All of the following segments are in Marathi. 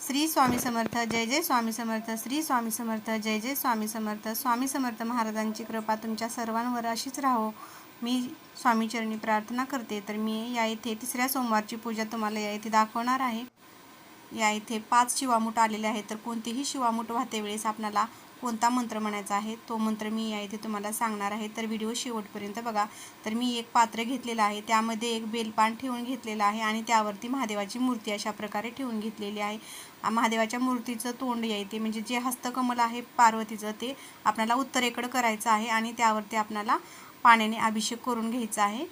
श्री स्वामी समर्थ जय जय स्वामी समर्थ श्री स्वामी समर्थ जय जय स्वामी समर्थ स्वामी समर्थ महाराजांची कृपा तुमच्या सर्वांवर अशीच राहो. मी स्वामीचरणी प्रार्थना करते तर मी या इथे तिसऱ्या सोमवारची पूजा तुम्हाला या इथे दाखवणार आहे. या इथे पाच शिवामूठ आलेले आहेत. तर कोणतेही शिवामूठ वाहते वेळेस आपल्याला कोणता मंत्र म्हणायचा आहे तो मंत्र मी या इथे तुम्हाला सांगणार आहे. तर व्हिडिओ शेवटपर्यंत बघा. तर मी एक पात्र घेतलेलं आहे. त्यामध्ये एक बेलपान ठेवून घेतलेलं आहे आणि त्यावरती महादेवाची मूर्ती अशा प्रकारे ठेवून घेतलेली आहे. महादेवाच्या मूर्तीचं तोंड या इथे म्हणजे जे हस्तकमल आहे पार्वतीचं ते आपल्याला उत्तरेकडं करायचं आहे आणि त्यावरती आपल्याला पाण्याने अभिषेक करून घ्यायचा आहे.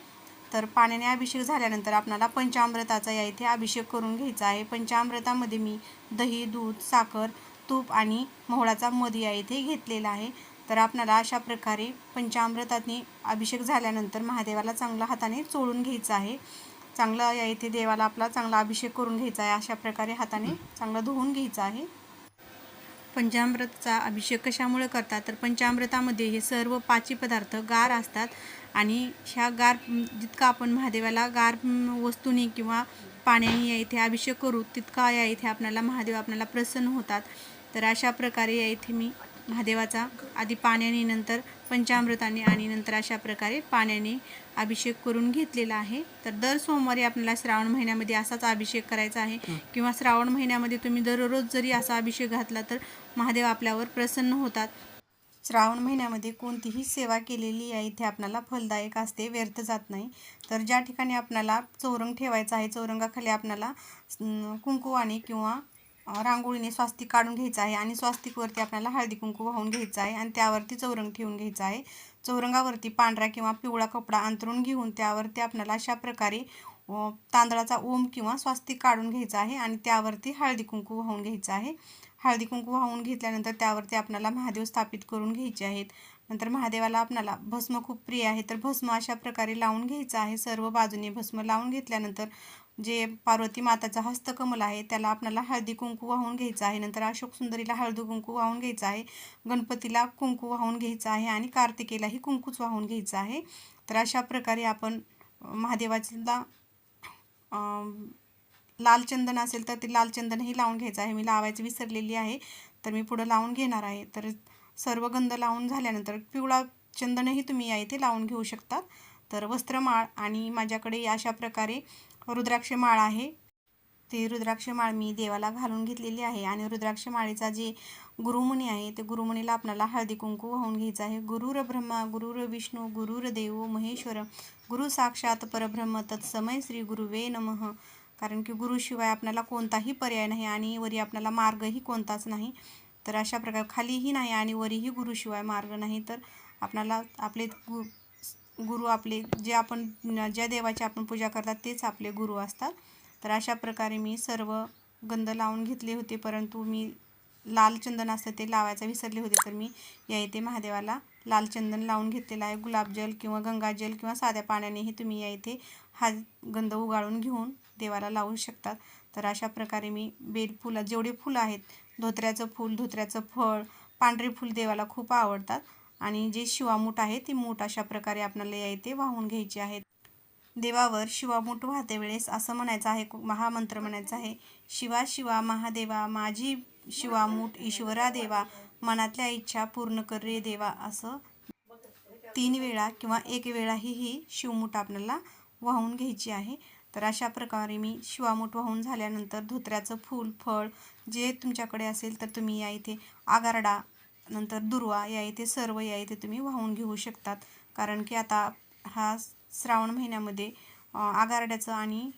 तर पाण्याने अभिषेक झाल्यानंतर आपणाला पंचामृताचा या इथे अभिषेक करून घ्यायचा आहे. पंचामृतामध्ये मी दही दूध साखर तूप आणि मोहळाचा मध या इथे घेतलेला आहे. तर आपणाला अशा प्रकारे पंचामृताने अभिषेक झाल्यानंतर महादेवाला चांगला हाताने चोळून घ्यायचं आहे. चांगला या इथे देवाला आपला चांगला अभिषेक करून घ्यायचा आहे. अशा प्रकारे हाताने चांगला धुवून घ्यायचा आहे. पंचामृतचा अभिषेक कशामुळे करतात? तर पंचामृतामध्ये हे सर्व पाची पदार्थ गार असतात आणि ह्या गार जितका आपण महादेवाला गार वस्तूने किंवा पाण्याने या इथे अभिषेक करू तितका या इथे आपल्याला महादेव आपल्याला प्रसन्न होतात. तर अशा प्रकारे या इथे मी महादेवाचा. आधी पाण्याने नंतर पंचामृताने आणि नंतर अशा प्रकारे पाण्याने अभिषेक करून घेतलेला आहे. तर दर सोमवारी आपल्याला श्रावण महिन्यामध्ये असाच अभिषेक करायचा आहे. किंवा श्रावण महिन्यामध्ये तुम्ही दररोज जरी असा अभिषेक घातला तर महादेव आपल्यावर प्रसन्न होतात. श्रावण महिन्यामध्ये कोणतीही सेवा केलेली आहे इथे आपल्याला फलदायक असते व्यर्थ जात नाही. तर ज्या ठिकाणी आपल्याला चौरंग ठेवायचा आहे चौरंगाखाली आपल्याला कुंकुवाने किंवा रांगोळीने स्वास्तिक काढून घ्यायचं आहे आणि स्वास्तिकवरती आपल्याला हळदी कुंकू वाहून घ्यायचं आहे आणि त्यावरती चौरंग ठेवून घ्यायचं आहे. चौरंगावरती पांढरा किंवा पिवळा कपडा अंतरून घेऊन त्यावरती आपल्याला अशा प्रकारे तांदळाचा ओम किंवा स्वास्तिक काढून घ्यायचा आहे आणि त्यावरती हळदी कुंकू वाहून घ्यायचं आहे. हळदी कुंकू वाहून घेतल्यानंतर त्यावरती आपल्याला महादेव स्थापित करून घ्यायचे आहेत. नंतर महादेवाला आपल्याला भस्म खूप प्रिय आहे. तर भस्म अशा प्रकारे लावून घ्यायचं आहे. सर्व बाजूने भस्म लावून घेतल्यानंतर जे पार्वती माताचा हस्तकमल आहे त्याला आपल्याला हळदी कुंकू वाहून घ्यायचं आहे. नंतर अशोक सुंदरीला हळदी कुंकू वाहून घ्यायचं आहे. गणपतीला कुंकू वाहून घ्यायचं आहे आणि कार्तिकेलाही कुंकूच वाहून घ्यायचं आहे. तर अशा प्रकारे आपण महादेवाला लाल चंदन असेल तर ते लाल चंदनही लावून घ्यायचं आहे. मी लावायचं विसरलेली आहे तर मी पुढं लावून घेणार आहे. तर सर्व गंध लावून झाल्यानंतर पिवळा चंदनही तुम्ही या इथे लावून घेऊ शकतात. तर वस्त्रमाळ आणि माझ्याकडे अशा प्रकारे रुद्राक्ष माळ आहे. ते रुद्राक्ष माळ मी देवाला घालून घेतलेली आहे. आणि रुद्राक्ष माळेचा जे गुरुमुनी आहे ते गुरुमुनीला आपल्याला हळदी कुंकू वाहून घ्यायचं आहे. गुरुर ब्रह्मा गुरुर विष्णू गुरुर देव महेश्वर गुरु साक्षात परब्रह्म तत्समय श्री गुरुवे नमः. कारण की गुरुशिवाय आपल्याला कोणताही पर्याय नाही आणि वरी आपल्याला मार्गही कोणताच नाही. तर अशा प्रकारे खालीही नाही आणि वरीही गुरुशिवाय मार्ग नाही. तर आपल्याला आपले गु गुरु आपले जे आपण ज्या देवाची आपण पूजा करतात तेच आपले गुरु असतात. तर अशा प्रकारे मी सर्व गंध लावून घेतले होते परंतु मी लाल चंदन असतं ते लावायचं विसरले होते तर मी या इथे महादेवाला लाल चंदन लावून घेतलेलं आहे. गुलाबजल किंवा गंगाजल किंवा साध्या पाण्यानेही तुम्ही या इथे हा गंध उगाळून घेऊन देवाला लावू शकतात तर अशा प्रकारे मी बेलफुलं जेवढे फुलं आहेत धोत्र्याचं फूल धोत्र्याचं फळ पांढरे फूल देवाला खूप आवडतात. आणि जे शिवामूठ आहे ती मूठ अशा प्रकारे आपल्याला या इथे वाहून घ्यायची आहेत. देवावर शिवामूठ वाहते वेळेस असं म्हणायचं आहे महामंत्र म्हणायचं आहे शिवा शिवा महादेवा माझी शिवामूठ ईश्वरा देवा मनातल्या इच्छा पूर्ण कर रे देवा असं तीन वेळा किंवा एक वेळाही ही शिवमूठ आपल्याला वाहून घ्यायची आहे. तर अशा प्रकारे मी शिवामूठ वाहून झाल्यानंतर धोत्र्याचं फूल फळ जे तुमच्याकडे असेल तर तुम्ही या इथे आगारडा नंतर दुर्वा या इथे सर्व या इथे तुम्ही वाहून घेऊ शकतात. कारण की आता हा श्रावण महिन्यामध्ये आगारड्याचं आणि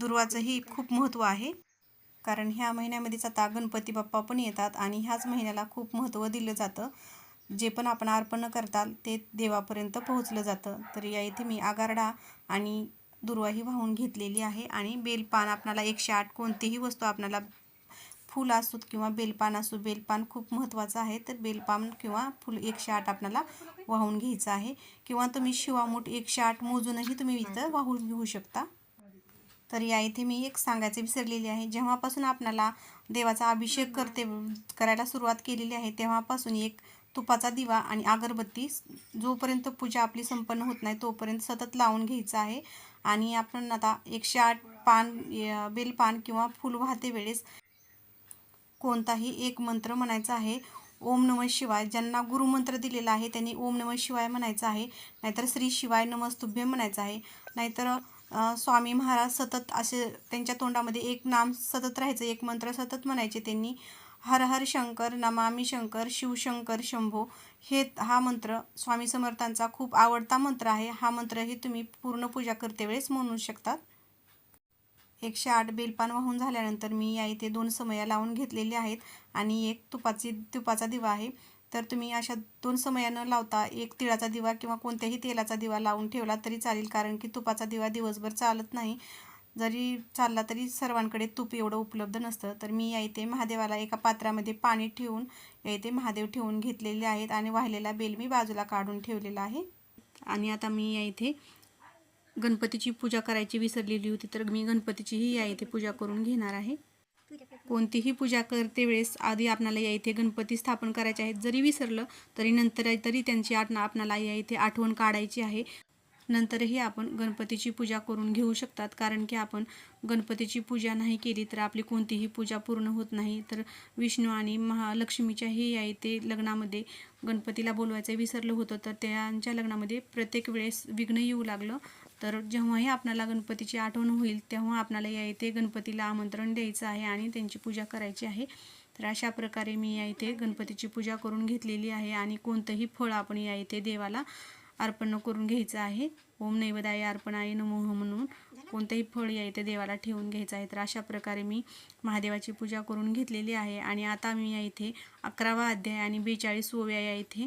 दुर्वाचंही खूप महत्त्व आहे. कारण ह्या महिन्यामध्येच आता गणपती बाप्पा पण येतात आणि ह्याच महिन्याला खूप महत्त्व दिलं जातं. जे पण आपण अर्पण करताल ते देवापर्यंत पोहोचलं जातं. तर या इथे मी आगारडा आणि दुर्वाही वाहून घेतलेली आहे. आणि बेलपान आपणाला एकशे आठ कोणतीही वस्तू आपणाला फूल असोत किंवा बेलपान असो बेलपान खूप महत्त्वाचं आहे. तर बेलपान किंवा फुल एकशे आठ आपल्याला वाहून घ्यायचं आहे. किंवा तुम्ही शिवामूठ एकशे आठ मोजूनही तुम्ही इथं वाहून घेऊ शकता. तर या इथे मी एक सांगायचं विसरलेली आहे. जेव्हापासून आपणाला देवाचा अभिषेक करते करायला सुरुवात केलेली आहे तेव्हापासून एक तुपाचा दिवा आणि अगरबत्ती जोपर्यंत पूजा आपली संपन्न होत नाही तोपर्यंत सतत लावून घ्यायचं आहे. आणि आपण आता एकशे आठ पान बेलपान किंवा फूल वाहते वेळेस कोणताही एक मंत्र म्हणायचा आहे ओम नम शिवाय ज्यांना गुरुमंत्र दिलेला आहे त्यांनी ओम नम शिवाय म्हणायचं आहे नाहीतर श्री शिवाय नमस्तुभ्य म्हणायचं आहे. नाहीतर स्वामी महाराज सतत असे त्यांच्या तोंडामध्ये एक नाम सतत राहायचं एक मंत्र सतत म्हणायचे त्यांनी हर हर शंकर नमामी शंकर शिवशंकर शंभो. हे हा मंत्र स्वामी समर्थांचा खूप आवडता मंत्र आहे. हा मंत्र हे तुम्ही पूर्ण पूजा करते वेळेस म्हणू शकतात. एकशे आठ बेलपान वाहून झाल्यानंतर मी या इथे दोन समया लावून घेतलेले आहेत आणि एक तुपाची तुपाचा दिवा आहे. तर तुम्ही अशा दोन समया न लावता एक तिळाचा दिवा किंवा कोणत्याही तेलाचा दिवा लावून ठेवला तरी चालेल कारण की तुपाचा दिवा दिवसभर चालत नाही. जरी चालला तरी सर्वांकडे तूप एवढं उपलब्ध नसतं. तर मी या इथे महादेवाला एका पात्रामध्ये पाणी ठेवून या इथे महादेव ठेवून घेतलेले आहेत आणि वाहिलेला बेल मी बाजूला काढून ठेवलेला आहे. आणि आता मी या इथे गणपतीची पूजा करायची विसरलेली होती तर मी गणपतीचीही या इथे पूजा करून घेणार आहे. कोणतीही पूजा करते वेळेस आधी आपणाला या इथे गणपती स्थापन करायचे आहेत. जरी विसरलं तरी नंतर तरी त्यांची आठना आपणाला या इथे आठवण काढायची आहे. नंतरही आपण गणपतीची पूजा करून घेऊ शकतात. कारण की आपण गणपतीची पूजा नाही केली तर आपली कोणतीही पूजा पूर्ण होत नाही. तर विष्णू आणि महालक्ष्मीच्याही या इथे लग्नामध्ये गणपतीला बोलवायचं विसरलं होतं तर त्यांच्या लग्नामध्ये प्रत्येक वेळेस विघ्न येऊ लागलं. तर जेव्हाही आपणाला गणपतीची आठवण होईल तेव्हा आपणाला या इथे गणपतीला आमंत्रण द्यायचं आहे आणि त्यांची पूजा करायची आहे. तर अशा प्रकारे मी या इथे गणपतीची पूजा करून घेतलेली आहे आणि कोणतंही फळ आपण या इथे देवाला अर्पण करून घ्यायचं आहे. ओम नैवदाय अर्पणाय नमोह म्हणून कोणतंही फळ या इथे देवाला ठेवून घ्यायचं आहे. तर अशा प्रकारे मी महादेवाची पूजा करून घेतलेली आहे आणि आता मी या इथे अकरावा अध्याय आणि बेचाळीस ओव्या या इथे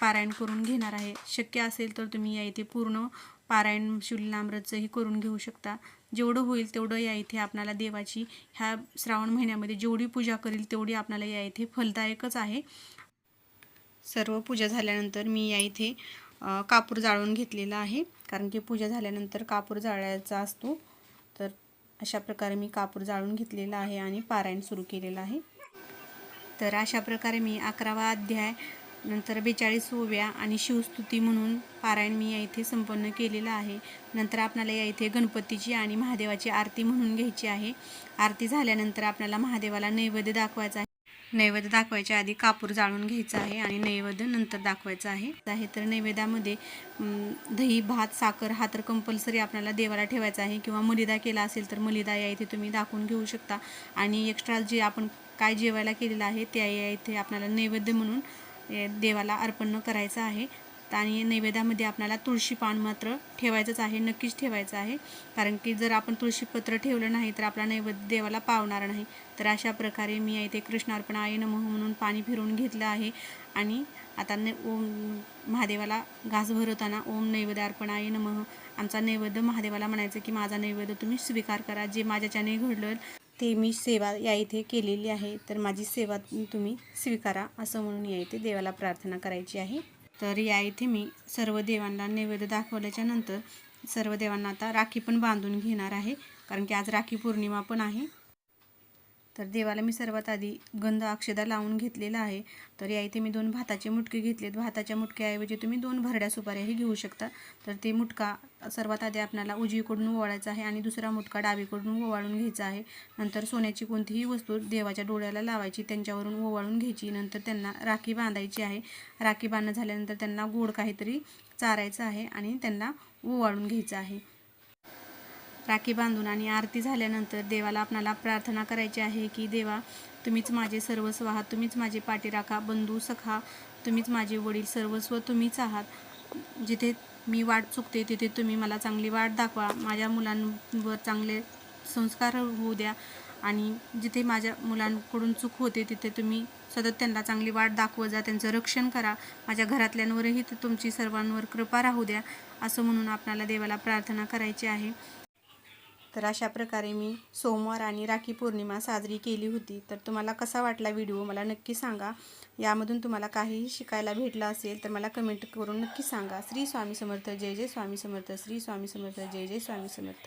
पारायण करून घेणार आहे. शक्य असेल तर तुम्ही या इथे पूर्ण पारायण शिवलीलामृतचंही करून घेऊ शकता. जेवढं होईल तेवढं या इथे आपणाला देवाची ह्या श्रावण महिन्यामध्ये जेवढी पूजा करील तेवढी आपणाला या इथे फलदायकच आहे. सर्व पूजा झाल्यानंतर मी या इथे कापूर जाळून घेतलेला आहे. कारण की पूजा झाल्यानंतर कापूर जाळायचा असतो. तर अशा प्रकारे मी कापूर जाळून घेतलेला आहे आणि पारायण सुरू केलेलं आहे. तर अशा प्रकारे मी अकरावा अध्याय नंतर बेचाळीस ओव्या आणि शिवस्तुती म्हणून पारायण मी या इथे संपन्न केलेलं आहे. नंतर आपल्याला या इथे गणपतीची आणि महादेवाची आरती म्हणून घ्यायची आहे. आरती झाल्यानंतर आपल्याला महादेवाला नैवेद्य दाखवायचा आहे. नैवेद्य दाखवायच्या आधी कापूर जाळून घ्यायचा आहे आणि नैवेद्य नंतर दाखवायचा आहे. आहे तर नैवेद्यामध्ये दही भात साखर हा तर कंपल्सरी आपल्याला देवाला ठेवायचा आहे किंवा मलिदा केला असेल तर मलिदा या इथे तुम्ही दाखवून घेऊ शकता. आणि एक्स्ट्रा जे आपण काय जेवायला केलेलं आहे त्या या इथे आपल्याला नैवेद्य म्हणून देवाला अर्पण करायचं आहे. आणि नैवेद्यामध्ये आपल्याला तुळशी पान मात्र ठेवायचंच आहे नक्कीच ठेवायचं आहे. कारण की जर आपण तुळशीपत्र ठेवलं नाही तर आपला नैवेद्य देवाला पावणार नाही. तर अशा प्रकारे मी इथे कृष्णार्पण आहे नमः म्हणून पाणी फिरवून घेतलं आहे. आणि आता न ओम महादेवाला घास भरवताना ओम नैवेद्य आहे नम. आमचा नैवेद्य महादेवाला म्हणायचं की माझा नैवेद्य तुम्ही स्वीकार करा. जे माझ्याच्याने घडलं ते मी सेवा या इथे केलेली आहे. तर माझी सेवा तुम्ही स्वीकारा असं म्हणून या इथे देवाला प्रार्थना करायची आहे. तर या इथे मी सर्व देवांना नैवेद्य दाखवल्याच्या नंतर सर्व देवांना आता राखी पण बांधून घेणार आहे. कारण की आज राखी पौर्णिमा पण आहे. तर देवाला मी सर्वात आधी गंध अक्षदा लावून घेतलेला आहे. तर या इथे मी दोन भाताचे मुटके घेतलेत. भाताच्या मुटक्याऐवजी तुम्ही दोन भरड्या सुपाऱ्याही घेऊ शकता. तर ते मुटका सर्वात आधी आपल्याला उजवीकडून ओवाळायचा आहे आणि दुसरा मुटका डावीकडून ओवाळून घ्यायचा आहे. नंतर सोन्याची कोणतीही वस्तू देवाच्या डोळ्याला लावायची त्यांच्यावरून ओवाळून घ्यायची. नंतर त्यांना राखी बांधायची आहे. राखी बांधणं झाल्यानंतर त्यांना गोड काहीतरी चारायचं आहे आणि त्यांना ओवाळून घ्यायचं आहे. राखी बांधून आणि आरती झाल्यानंतर देवाला आपणाला प्रार्थना करायची आहे की देवा तुम्हीच माझे सर्वस्व आहात तुम्हीच माझे पाठीराखा बंधू सखा तुम्हीच माझे वडील सर्वस्व तुम्हीच आहात. जिथे मी वाट चुकते तिथे तुम्ही मला चांगली वाट दाखवा. माझ्या मुलांवर चांगले संस्कार होऊ द्या आणि जिथे माझ्या मुलांकडून चूक होते तिथे तुम्ही सतत त्यांना चांगली वाट दाखवत जा त्यांचं रक्षण करा. माझ्या घरातल्यांवरही तुमची सर्वांवर कृपा राहू द्या. असं म्हणून आपणाला देवाला प्रार्थना करायची आहे. तर अशा प्रकारे मी सोमवार आणि राखी पौर्णिमा साजरी केली होती. तर तुम्हाला कसा वाटला व्हिडिओ मला नक्की सांगा. यामधून तुम्हाला काहीही शिकायला भेटलं असेल तर मला कमेंट करून नक्की सांगा. श्री स्वामी समर्थ जय जय स्वामी समर्थ श्री स्वामी समर्थ जय जय स्वामी समर्थ.